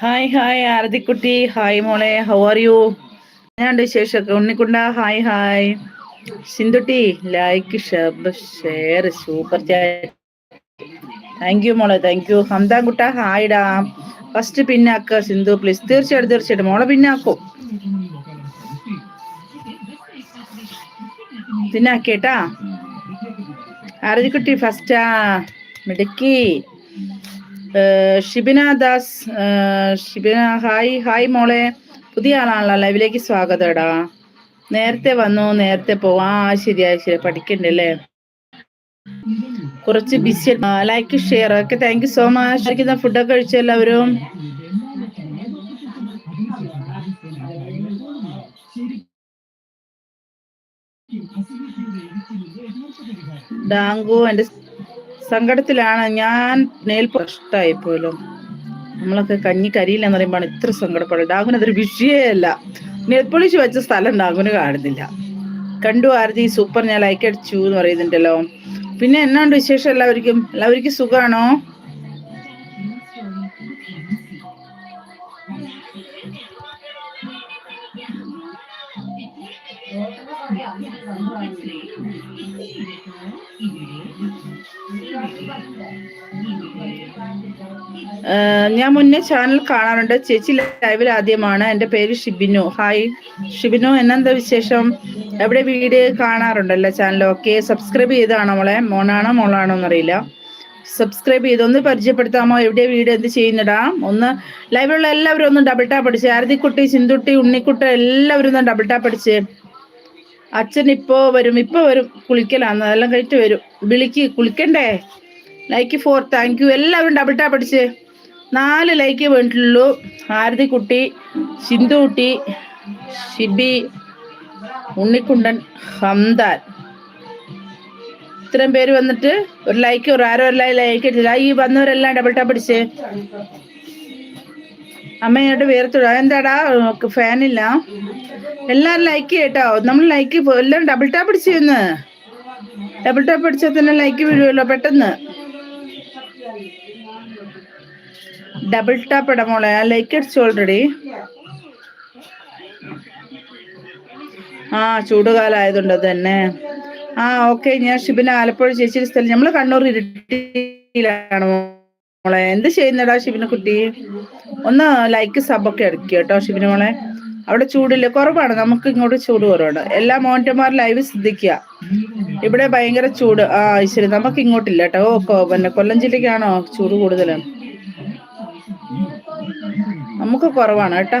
Hi hi ആരതിക്കുട്ടി hi മോളെ. How are you ഞാനുണ്ട് വിശേഷമൊക്കെ? ഉണ്ണിക്കുണ്ട hi hi സിന്ധുട്ടി like share super chat thank you മോളെ. താങ്ക് യു ഹംദാൻകുട്ട ഹായ് ഡാ ഫസ്റ്റ് പിന്നാക്ക സിന്ധു പ്ലീസ് തീർച്ചയായിട്ടും തീർച്ചയായിട്ടും. മോളെ പിന്നാക്കും? പിന്നാക്കേട്ടാ. ആരതിക്കുട്ടി ഫസ്റ്റാ മിടുക്കി. ഷിബിന ദാസ് ഷിബിന ഹായ് ഹായ് മോളെ. പുതിയ ആളാണല്ലോ. ലൈവിലേക്ക് സ്വാഗതം എടാ. നേരത്തെ വന്നു നേരത്തെ പോവാ. ആ ശരിയാ ശരി പഠിക്കണ്ടല്ലേ? കുറച്ച് ബിസി ലൈക്ക് ഷെയർ ഒക്കെ. താങ്ക് യു സോ മച്ച് ഫുഡൊക്കെ കഴിച്ചു എല്ലാവരും? ഡാങ്കു എന്റെ സങ്കടത്തിലാണ് ഞാൻ നെയിൽ പ്രശ്നമായി പോലും നമ്മളൊക്കെ കഞ്ഞി കരിയില്ലെന്ന് പറയുമ്പോൾ ഇത്ര സങ്കടപ്പെടും. ഡാഗുന് അതൊരു വിഷയമല്ല നെയിൽ വെച്ച സ്ഥലം ഡാഗുന് കാണുന്നില്ല. കണ്ടു ആരതി സൂപ്പർ ഞാൻ ലൈക്ക് അടിച്ചു എന്ന് പറയുന്നുണ്ടല്ലോ. പിന്നെ എന്നാണ്ട് വിശേഷം? എല്ലാവർക്കും? എല്ലാവർക്കും ഏഹ് ഞാൻ മുന്നേ ചാനൽ കാണാറുണ്ട്. ചേച്ചി ലൈവിൽ ആദ്യമാണ്. എന്റെ പേര് ഷിബിനു. ഹായ് ഷിബിനു. എന്നെന്താ വിശേഷം? എവിടെ വീട് കാണാറുണ്ടല്ലോ ചാനൽ ഓക്കെ സബ്സ്ക്രൈബ് ചെയ്താണോ മോളെ? മോനാണോ മോളാണോ എന്നറിയില്ല. സബ്സ്ക്രൈബ് ചെയ്ത്? ഒന്ന് പരിചയപ്പെടുത്താമോ? എവിടെ വീട്? എന്ത് ചെയ്യുന്നടാ? ഒന്ന് ലൈവിലുള്ള എല്ലാവരും ഒന്ന് ഡബിൾ ടാപ്പ് അടിച്ച്. ആരതിക്കുട്ടി സിന്തുട്ടി ഉണ്ണിക്കുട്ടി എല്ലാവരും ഒന്ന് ഡബിൾ ടാപ്പ് അടിച്ച്. അച്ഛൻ ഇപ്പോ വരും ഇപ്പൊ വരും കുളിക്കലാന്ന് അതെല്ലാം കഴിച്ച് വരും. വിളിക്ക് കുളിക്കണ്ടേ? ലൈക്ക് ഫോർ താങ്ക് യു എല്ലാവരും ഡബിൾ ടാപ്പ് അടിച്ച്. നാല് ലൈക്ക് വേണ്ടിട്ടുള്ളൂ. ആരതി കുട്ടി സിന്ധു കുട്ടി ഷിബി ഉണ്ണിക്കുണ്ടൻ ഹംദാൻ. ഇത്രയും പേര് വന്നിട്ട് ഒരു ലൈക്ക് ഒരു ആരോ എല്ലാം ലൈക്ക് അടിച്ചില്ല ഈ വന്നവരെല്ലാം ഡബിൾ ടാപ്പ് അടിച്ച്. അമ്മയോട് വേർത്തുട. എന്താടാ ഫാനില്ല എല്ലാവരും ലൈക്ക് കേട്ടോ നമ്മൾ ലൈക്ക് എല്ലാം ഡബിൾ ടാപ്പ് അടിച്ചിരുന്ന് ഡബിൾ ടാപ്പ് അടിച്ചാൽ തന്നെ ലൈക്ക് വീഴുമല്ലോ പെട്ടെന്ന്. ഡബിൾ ടാപ്പ് ഇട മോളെ. ആ ലൈക്ക് അടിച്ചു ഓൾറെഡി ആ ചൂട് ആയതുകൊണ്ട് അത് തന്നെ. ആ ഓക്കെ ഞാൻ ഷിബിന ആലപ്പുഴ ചേച്ചിയുടെ സ്ഥലം നമ്മൾ കണ്ണൂർ ഇരിട്ടിയിലാണ് മോളെ എന്ത് ചെയ്യുന്നടാ ശിവനെ കുട്ടി? ഒന്ന് ലൈക്ക് സബൊക്കെ അടിക്കുക കേട്ടോ ശിവന മോളെ. അവിടെ ചൂടില്ല കുറവാണ്. നമുക്ക് ഇങ്ങോട്ട് ചൂട് കുറവാണ്. എല്ലാ മോന്റമാർ ലൈവ് ശ്രദ്ധിക്കുക ഇവിടെ ഭയങ്കര ചൂട്. ആ ശരി. നമുക്ക് ഇങ്ങോട്ടില്ല കേട്ടോ. ഓ പിന്നെ കൊല്ലം ജില്ലക്കാണോ ചൂട് കൂടുതൽ നമുക്ക് കുറവാണ് കേട്ടോ.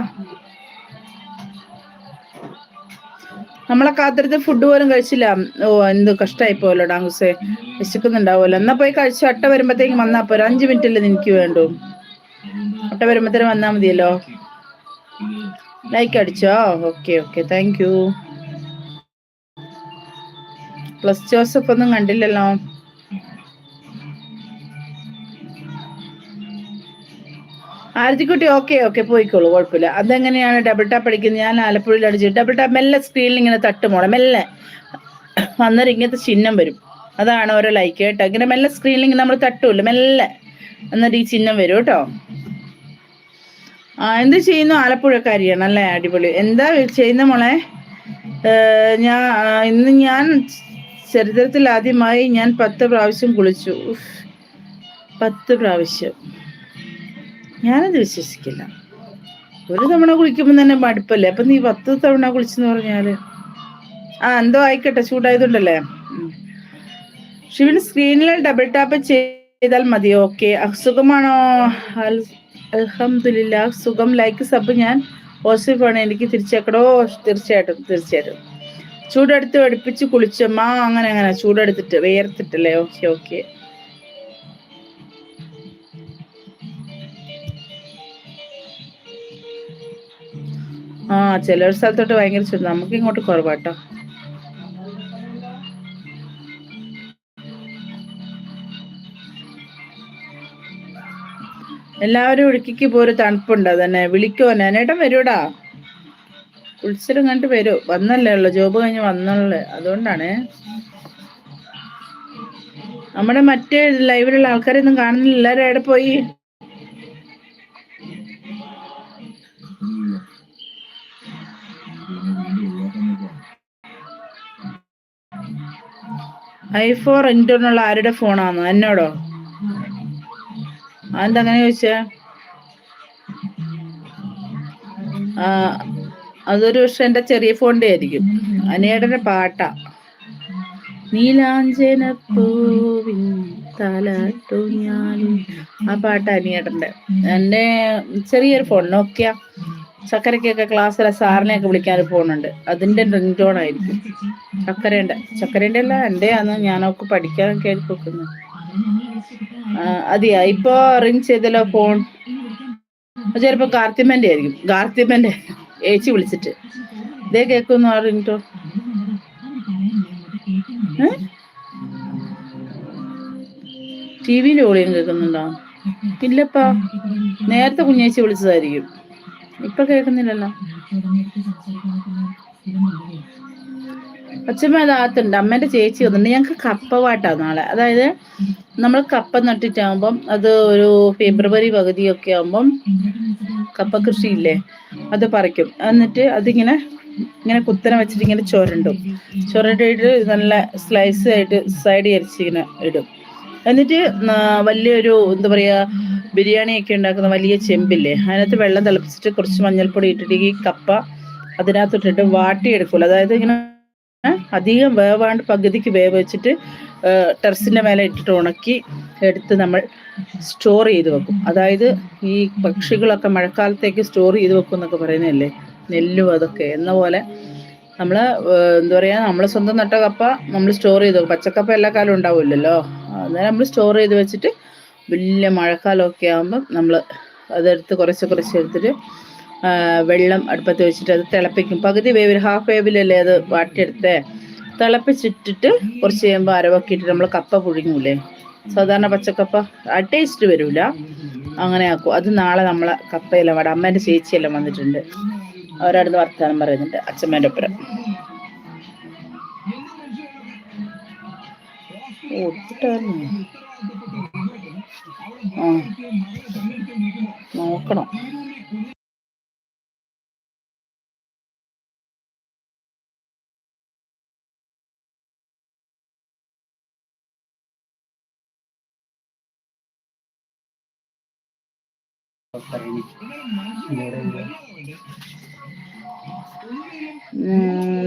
നമ്മളെ കാത്തിരുത്ത് ഫുഡ് പോലും കഴിച്ചില്ല. ഓ എന്ത് കഷ്ടമായി പോലോ ഡാങ്കുസേ വിശക്കുന്നുണ്ടാവുമല്ലോ. എന്നാ പോയി കഴിച്ചു അട്ട വരുമ്പത്തേക്കും വന്നാ പോരോ. അഞ്ചു മിനിറ്റ് അല്ലേ എനിക്ക് വേണ്ടു. അട്ട വരുമ്പത്തേനും വന്നാ മതിയല്ലോ. ലൈക്ക് അടിച്ചോ? Okay okay thank you plus Joseph ഒന്നും കണ്ടില്ലല്ലോ. ആരതിക്കുട്ടി ഓക്കെ ഓക്കെ പോയിക്കോളൂ കുഴപ്പമില്ല. അതെങ്ങനെയാണ് ഡബിൾ ടാപ്പ് അടിക്കുന്നത്? ഞാൻ ആലപ്പുഴയിൽ അടിച്ചു ഡബിൾ ടാപ്പ് മെല്ലെ സ്ക്രീനിൽ ഇങ്ങനെ തട്ടുമോണം മെല്ലെ. അന്നേരം ഇങ്ങനത്തെ ചിഹ്നം വരും. അതാണ് ഓരോ ലൈക്ക് കേട്ടോ. ഇങ്ങനെ മെല്ലെ സ്ക്രീനിൽ ഇങ്ങനെ നമ്മൾ തട്ടുമല്ലോ മെല്ലെ. എന്നിട്ട് ഈ ചിഹ്നം വരും കേട്ടോ. ആ എന്ത് ചെയ്യുന്നു ആലപ്പുഴക്കാരിയാണ്? അല്ലേ അടിപൊളി. എന്താ ചെയ്യുന്ന മോളെ? ഞാൻ ഇന്ന് ഞാൻ ചരിത്രത്തിൽ ആദ്യമായി ഞാൻ പത്ത് പ്രാവശ്യം കുളിച്ചു. പത്ത് പ്രാവശ്യം. ഞാനത് വിശ്വസിക്കില്ല. ഒരു തവണ കുളിക്കുമ്പോൾ തന്നെ മടുപ്പല്ലേ? അപ്പം നീ പത്ത് തവണ കുളിച്ചെന്ന് പറഞ്ഞാൽ. ആ എന്തോ ആയിക്കോട്ടെ ചൂടായതുണ്ടല്ലേ ശിവൻ സ്ക്രീനിൽ ഡബിൾ ടാപ്പ് ചെയ്താൽ മതി. ഓക്കെ. സുഖമാണോ? അലഹമില്ല സുഖം. ലൈക്ക് സബ് ഞാൻ പോസിറ്റീവ് ആണ്. എനിക്ക് തിരിച്ചേക്കടോ തീർച്ചയായിട്ടും തീർച്ചയായിട്ടും. ചൂടെടുത്ത് അടുപ്പിച്ച് കുളിച്ചമ്മ അങ്ങനെ അങ്ങനെ. ചൂടെടുത്തിട്ട് വേർത്തിട്ടല്ലേ? Okay okay. ആ ചില സ്ഥലത്തോട്ട് ഭയങ്കര ചൂട്. നമുക്ക് ഇങ്ങോട്ട് കുറവാട്ടോ. എല്ലാവരും ഇടുക്കിക്ക് പോരു തണുപ്പുണ്ട് അതന്നെ. വിളിക്കോ നേനേട്ടൻ വരൂടാ ഉത്സരം കണ്ടിട്ട് വരൂ. വന്നല്ലേ ഉള്ളു. ജോബ് കഴിഞ്ഞ് വന്നുള്ളു അതുകൊണ്ടാണ്. നമ്മുടെ മറ്റേ ലൈവിലുള്ള ആൾക്കാരൊന്നും കാണുന്നില്ല. എല്ലാവരും എവിടെ പോയി? ഐഫോൺ റിംഗ്ടോണുള്ള ആരുടെ ഫോണാണോ എന്നോടോ? അതെന്തങ്ങനെ ചോദിച്ചേ? അതൊരു പക്ഷെ എന്റെ ചെറിയ ഫോണിന്റെ ആയിരിക്കും. അനിയേട്ടന്റെ പാട്ടാ. നീലാഞ്ചന പൂവിൻ തലാട്ടു ഞാൻ ആ പാട്ട് അനിയേട്ടന്റെ എന്റെ ചെറിയൊരു ഫോൺ നോക്കിയ ചക്കരക്കൊക്കെ ക്ലാസ്സിലെ സാറിനെയൊക്കെ വിളിക്കാൻ പോകുന്നുണ്ട്. അതിന്റെ റിംഗ് ടോൺ ആയിരിക്കും. ചക്കരേന്റെ ചക്കരേന്റെ അല്ല എന്റെ ആണ് ഞാനൊക്കെ പഠിക്കാൻ കേൾക്കി വെക്കുന്നു അതെയാ ഇപ്പോ റിംഗ് ചെയ്തല്ലോ ഫോൺ ചിലപ്പോ കാർത്തിമന്റെ ആയിരിക്കും. കാർത്തിമന്റെ ഏച്ചി വിളിച്ചിട്ട്. ഇതേ കേൾക്കുന്നു ആ റിംഗ് ടോൺ ടി വിയിൽ ഓളിയും കേൾക്കുന്നുണ്ടോ ഇല്ലപ്പാ. നേരത്തെ കുഞ്ഞേച്ചി വിളിച്ചതായിരിക്കും. ഇപ്പൊ കേൾക്കുന്നില്ലല്ലോ. അച്ഛമ്മ അതാകത്തുണ്ട് അമ്മേന്റെ ചേച്ചി വന്നിട്ടുണ്ട്. ഞങ്ങൾക്ക് കപ്പ പാട്ടാ നാളെ. അതായത് നമ്മൾ കപ്പ നട്ടിട്ടാകുമ്പം അത് ഒരു ഫെബ്രുവരി പകുതിയൊക്കെ ആകുമ്പം കപ്പ കൃഷി കൃഷിയില്ലേ അത് പറിക്കും. എന്നിട്ട് അതിങ്ങനെ ഇങ്ങനെ കുത്തനെ വെച്ചിട്ട് ഇങ്ങനെ ചുരണ്ടും. ചുരണ്ടിട്ട് നല്ല സ്ലൈസ് ആയിട്ട് സൈഡ് അരിച്ചിങ്ങനെ ഇടും. എന്നിട്ട് വലിയൊരു എന്താ പറയാ ബിരിയാണി ഒക്കെ ഉണ്ടാക്കുന്ന വലിയ ചെമ്പില്ലേ? അതിനകത്ത് വെള്ളം തിളപ്പിച്ചിട്ട് കുറച്ച് മഞ്ഞൾപ്പൊടി ഇട്ടിട്ട് ഈ കപ്പ അതിനകത്തിട്ടിട്ട് വാട്ടിയെടുക്കുള്ളൂ. അതായത് ഇങ്ങനെ അധികം വേവാണ്ട് പകുതിക്ക് വേവ് വെച്ചിട്ട് ടെറസിന്റെ മേലെ ഇട്ടിട്ട് ഉണക്കി എടുത്ത് നമ്മൾ സ്റ്റോർ ചെയ്ത് വെക്കും. അതായത് ഈ പക്ഷികളൊക്കെ മഴക്കാലത്തേക്ക് സ്റ്റോർ ചെയ്ത് വെക്കും എന്നൊക്കെ പറയുന്നതല്ലേ? നെല്ലും അതൊക്കെ. എന്ന പോലെ നമ്മൾ എന്താ പറയുക നമ്മൾ സ്വന്തം നട്ട കപ്പ നമ്മൾ സ്റ്റോർ ചെയ്ത് വെക്കും. പച്ചക്കപ്പ എല്ലാ കാലവും ഉണ്ടാവില്ലല്ലോ അന്നേരം നമ്മൾ സ്റ്റോർ ചെയ്ത് വെച്ചിട്ട് വലിയ മഴക്കാലമൊക്കെ ആകുമ്പം നമ്മൾ അതെടുത്ത് കുറച്ച് കുറച്ച് എടുത്തിട്ട് വെള്ളം അടുപ്പത്ത് വെച്ചിട്ട് അത് തിളപ്പിക്കും. പകുതി വേവിൽ ഹാഫ് വേവിലല്ലേ അത് വാട്ടിയെടുത്തേ? തിളപ്പിച്ചിട്ടിട്ട് കുറച്ച് കഴിയുമ്പോൾ അരവൊക്കെ നമ്മൾ കപ്പ പുഴുങ്ങൂലേ? സാധാരണ പച്ചക്കപ്പ ആ ടേസ്റ്റ് വരൂല. അങ്ങനെ ആക്കും. അത് നാളെ നമ്മളെ കപ്പയെല്ലാം വേണം അമ്മേന്റെ ചേച്ചിയെല്ലാം വന്നിട്ടുണ്ട്. അവരടുത്ത് വർത്താനം പറയുന്നുണ്ട് അച്ഛമ്മേന്റെ ഒപ്പരം. ഒത്തിട്ടായിരുന്നു? നോക്കണം.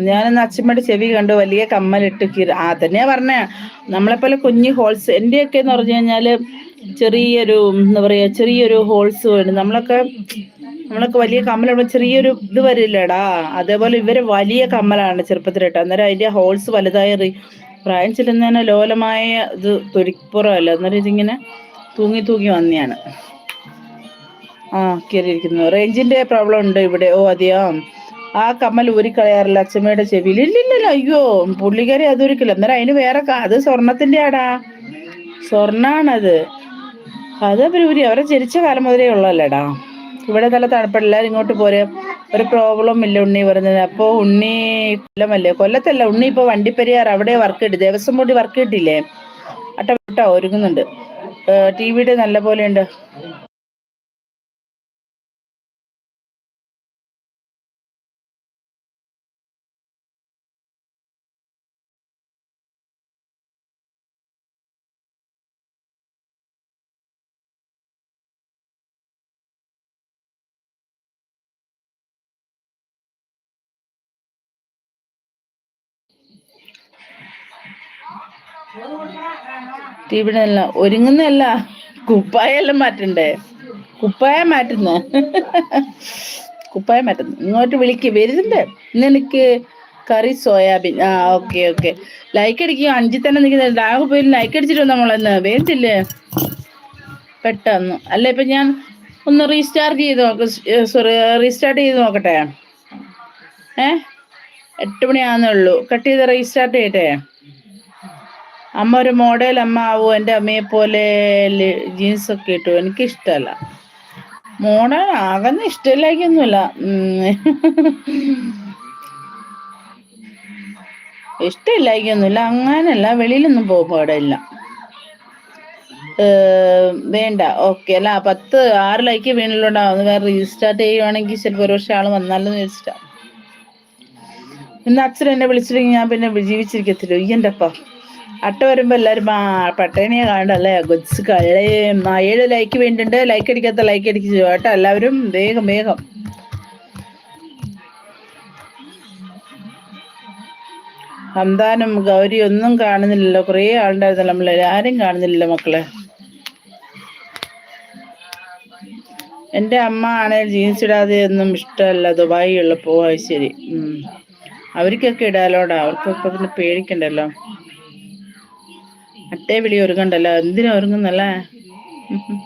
ഞാനിന്ന് അച്ഛമ്മയുടെ ചെവി കണ്ടു വലിയ കമ്മലിട്ട് കീറ. ആ തന്നെയാ പറഞ്ഞ. നമ്മളെപ്പോലെ കുഞ്ഞു ഹോൾസ് എന്റെയൊക്കെ എന്ന് പറഞ്ഞു കഴിഞ്ഞാൽ ചെറിയൊരു എന്താ പറയാ ചെറിയൊരു ഹോൾസ് വേണം. നമ്മളൊക്കെ നമ്മളൊക്കെ വലിയ കമ്മലുള്ള ചെറിയൊരു ഇത് വരില്ലടാ. അതേപോലെ ഇവർ വലിയ കമ്മലാണ് ചെറുപ്പത്തിലിട്ട്. അന്നേരം അതിന്റെ ഹോൾസ് വലുതായ പ്രായം ചെല്ലുന്നതിന് ലോലമായ ഇത് തൊലിപ്പുറമല്ല. അന്നേരം ഇതിങ്ങനെ തൂങ്ങി തൂങ്ങി വന്നെയാണ്. ആ കയറിയിരിക്കുന്നു റേഞ്ചിന്റെ പ്രോബ്ലം ഉണ്ട് ഇവിടെ. ഓ അതെയോ? ആ കമ്മൽ ഊരിക്കളയാറില്ല അച്ഛമ്മയുടെ ചെവിയിൽ. ഇല്ലില്ലല്ലോ അയ്യോ പുള്ളിക്കാരി അത് ഊരിക്കില്ല അന്നേരം അതിന് വേറെ അത് സ്വർണത്തിന്റെ ആടാ സ്വർണാണത്. അത് ബ്രൂരി അവരെ ജനിച്ച കാലം മുതലേ ഉള്ളല്ലേടാ ഇവിടെ നല്ല തണുപ്പല്ല ഇങ്ങോട്ട് പോരെ. ഒരു പ്രോബ്ലം ഇല്ല ഉണ്ണി പറഞ്ഞത്. അപ്പോ ഉണ്ണി കൊല്ലമല്ലേ? കൊല്ലത്തല്ല ഉണ്ണി ഇപ്പൊ വണ്ടിപ്പെരിയാർ അവിടെ വർക്ക് കിട്ടി ദേവസ്വം ബോർഡിൽ വർക്ക് കിട്ടിയില്ലേ അട്ട ഒരുങ്ങുന്നുണ്ട്. ടി വിയുടെ നല്ല പോലെ ഇവിടെ ഒരുങ്ങുന്നല്ല കുപ്പായെല്ലാം മാറ്റണ്ടേ. കുപ്പായ മാറ്റുന്ന. കുപ്പായ മാറ്റുന്നു. ഇങ്ങോട്ട് വിളിക്ക്. വരുന്നുണ്ട്. ഇന്ന് എനിക്ക് കറി സോയാബീൻ. ആ ഓക്കെ ഓക്കെ. ലൈക്ക് അടിക്കുക. അഞ്ചിൽ തന്നെ നിൽക്കുന്ന ലാഹ് പോയി ലൈക്ക് അടിച്ചിട്ട് നമ്മളെന്ന് വേണ്ടില്ലേ പെട്ടെന്ന്. അല്ല ഇപ്പൊ ഞാൻ ഒന്ന് റീസ്റ്റാർട്ട് ചെയ്ത് നോക്ക. സോറി റീസ്റ്റാർട്ട് ചെയ്ത് നോക്കട്ടെ? ഏ? എട്ട് മണിയാകുന്നേ ഉള്ളൂ. കട്ട് ചെയ്ത് റീസ്റ്റാർട്ട് ചെയ്യട്ടെ? അമ്മ ഒരു മോഡേൽ അമ്മ ആവൂ എന്റെ അമ്മയെ പോലെ ജീൻസ് ഒക്കെ ഇട്ടു. എനിക്ക് ഇഷ്ടമല്ല മോഡൽ ആകുന്ന ഇഷ്ടമില്ലാക്കൊന്നുമില്ല ഇഷ്ടമില്ലാക്കൊന്നുമില്ല അങ്ങനല്ല. വെളിയിലൊന്നും പോകും അവിടെ ഇല്ല വേണ്ട. ഓക്കെ. അല്ല പത്ത് ആറ് ലൈക്ക് വീണിലുണ്ടാവും വേറെ റീസ്റ്റാർട്ട് ചെയ്യുവാണെങ്കിൽ ചിലപ്പോൾ ഒരു വർഷം ആൾ വന്നാലും വെച്ചിട്ടാ ഇന്ന് അച്ഛൻ എന്നെ വിളിച്ചില്ലെങ്കിൽ ഞാൻ പിന്നെ ജീവിച്ചിരിക്കത്തില്ല. ഈ എന്റെ അപ്പ അട്ട വരുമ്പോ എല്ലാരും ആ പട്ടേണിയെ കാണണ്ടല്ലേ? കൊച്ചു കള്ളേ ഏഴ് ലൈക്ക് വേണ്ടിണ്ട്. ലൈക്ക് അടിക്കാത്ത ലൈക്ക് അടിക്കുക കേട്ടോ എല്ലാവരും. വേഗം വേഗം. ഹംദാനും ഗൗരി ഒന്നും കാണുന്നില്ലല്ലോ. കുറേ ആളുണ്ടായിരുന്നല്ലോ നമ്മളെ. ആരും കാണുന്നില്ലല്ലോ മക്കളെ. എന്റെ അമ്മ ആണെങ്കിൽ ജീൻസ് ഇടാതെ ഒന്നും ഇഷ്ടമല്ല. ദുബായി ഉള്ളപ്പോ അത് ശരി. അവർക്കൊക്കെ ഇടാലോടാ. അവർക്കൊക്കെ പിന്നെ പേടിക്കണ്ടല്ലോ. അട്ടേ വിളി ഒരുങ്ങണ്ടല്ലോ എന്തിനാ ഒരുങ്ങുന്നല്ലേ ഉം.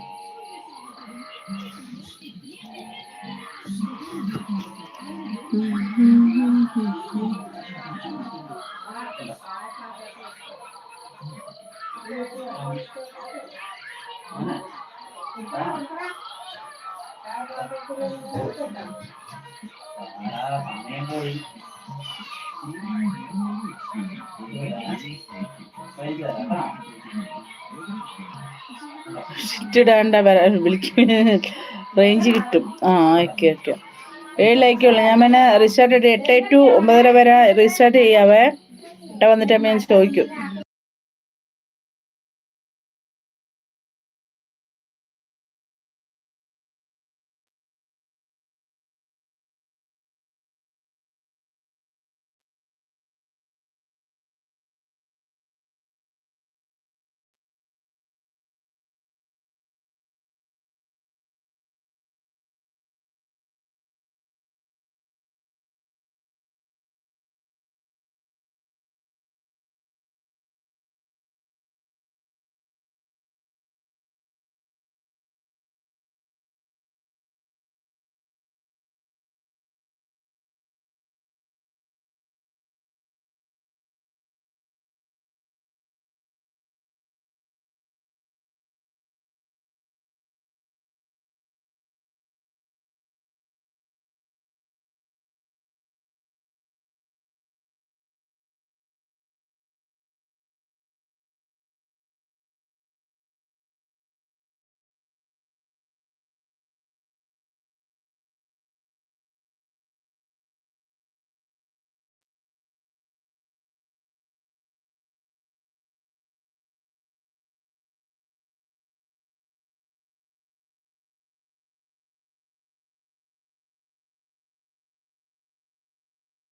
ഷിറ്റ് ഇടാണ്ട വിളിക്കും. റേഞ്ച് കിട്ടും. ആ ഓക്കെ ഓക്കെ ഏഴ് ലൈക്കുള്ളൂ ഞാൻ പിന്നെ റീസ്റ്റാർട്ട് എട്ട് ടു ഒമ്പതര വരെ റീസ്റ്റാർട്ട് ചെയ്യാവേ. എട്ട വന്നിട്ട് ഞാൻ ചോദിക്കും.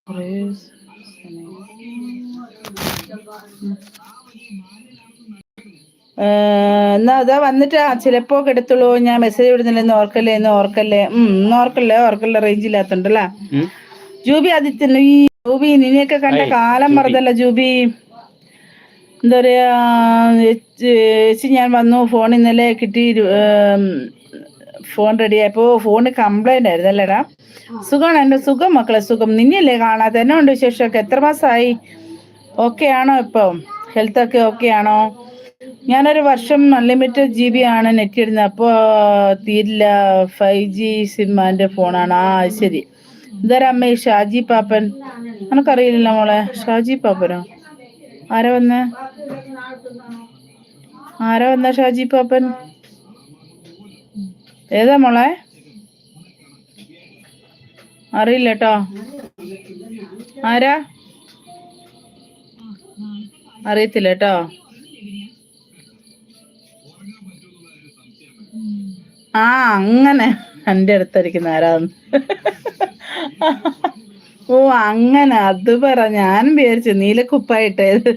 കുറേ. എന്നാ അതാ വന്നിട്ട് ചിലപ്പോ കിടത്തുള്ളൂ ഞാൻ മെസ്സേജ് വിടുന്നില്ല എന്ന് ഓർക്കല്ലേ എന്ന് ഓർക്കല്ലേ ഉം ഓർക്കല്ലേ ഓർക്കല്ലേ റേഞ്ച് ഇല്ലാത്തണ്ടല്ലേ. ജൂബി ആദിത്യൻ ഈ ജൂബി നിന്നെയൊക്കെ കണ്ട കാലം. മറന്നല്ല ജൂബി എന്താ പറയാ ഞാൻ വന്നു ഫോൺ ഇന്നലെ കിട്ടി ഫോൺ റെഡി ആയപ്പോ ഫോണ് കംപ്ലൈന്റ് ആയിരുന്നു അല്ലേടാ? സുഖമാണ് എന്റെ സുഖം മക്കളെ സുഖം. നിന്നെയല്ലേ കാണാത്ത എന്നെ ഉണ്ട് വിശേഷമൊക്കെ? എത്ര മാസമായി ഓക്കെ ആണോ ഇപ്പം? ഹെൽത്ത് ഒക്കെ ഓക്കെ ആണോ? ഞാനൊരു വർഷം അൺലിമിറ്റഡ് ജി ബി ആണ് നെറ്റ് ഇടുന്നത് അപ്പോൾ തീരില്ല ഫൈവ് ജി സിമ്മാന്റെ ഫോണാണ് ആ ശരി. ഇതാരാ അമ്മ? ഷാജി പാപ്പൻ. നമുക്കറിയില്ല മോളെ? ഷാജി പാപ്പനോ? ആരാ വന്ന? ആരാ വന്ന ഷാജി പാപ്പൻ? ഏതാ മോളെ? അറിയില്ല കേട്ടോ ആരാ? അറിയത്തില്ല കേട്ടോ ആ അങ്ങനെ. എന്റെ അടുത്തിരിക്കുന്ന ആരാന്ന്. ഓ അങ്ങനെ. അത് പറ. ഞാനും വിചാരിച്ചു നീലക്കുപ്പായിട്ടേത്.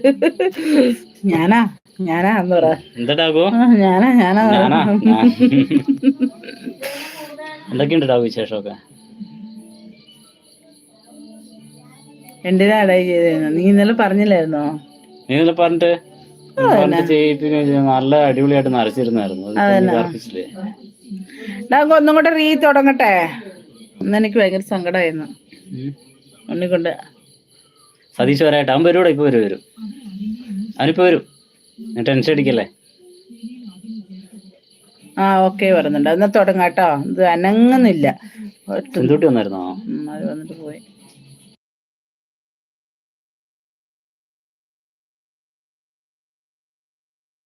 ഞാനാ? ഞാനാ എന്ന് പറ എന്താടാകോ ആ, ഞാനാ ഞാനാ. എന്തൊക്കെയുണ്ട് ഡാഗു വിശേഷമൊക്കെ? എന്തിനാ ചെയ്തേന്ന് നീ ഇന്നലെ പറഞ്ഞില്ലായിരുന്നോ? നീ ഇന്നലെ പറഞ്ഞിട്ട് നല്ല അടിപൊളിയായിട്ട് നരച്ചിരുന്നായിരുന്നു. ഒന്നും കൂടെ റീ തുടങ്ങട്ടെ. ഇന്ന് എനിക്ക് ഭയങ്കര സങ്കടമായിരുന്നു. ഉണ്ണിക്കൊണ്ട്. സതീഷ് വരായിട്ട് അവൻ വരൂടെ ഇപ്പൊ വരും വരും. അവനിപ്പോ വരും. ടെൻഷൻ അടിക്കല്ലേ ആ ഓക്കെ പറയുന്നുണ്ട്. എന്നാ തുടങ്ങാട്ടോ. ഇത് അനങ്ങുന്നില്ല. വന്നായിരുന്നോ? അത് വന്നിട്ട് പോയി.